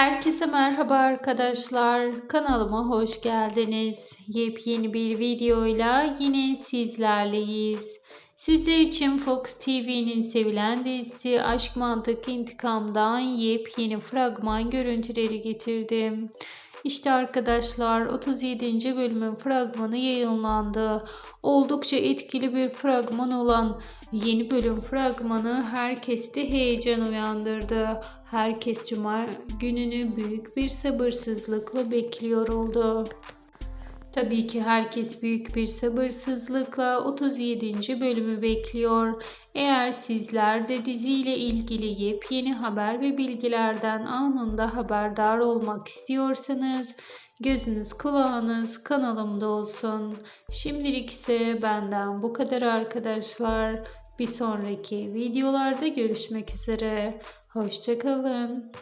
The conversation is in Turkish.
Herkese merhaba arkadaşlar. Kanalıma hoş geldiniz. Yepyeni bir videoyla yine sizlerleyiz. Sizler için Fox TV'nin sevilen dizisi Aşk Mantık İntikam'dan yepyeni fragman görüntüleri getirdim. İşte arkadaşlar 37. bölümün fragmanı yayınlandı. Oldukça etkili bir fragman olan yeni bölüm fragmanı herkeste heyecan uyandırdı. Herkes cuma gününü büyük bir sabırsızlıkla bekliyor oldu. Tabii ki herkes büyük bir sabırsızlıkla 37. bölümü bekliyor. Eğer sizler de diziyle ilgili yepyeni haber ve bilgilerden anında haberdar olmak istiyorsanız gözünüz kulağınız kanalımda olsun. Şimdilik ise benden bu kadar arkadaşlar. Bir sonraki videolarda görüşmek üzere. Hoşçakalın.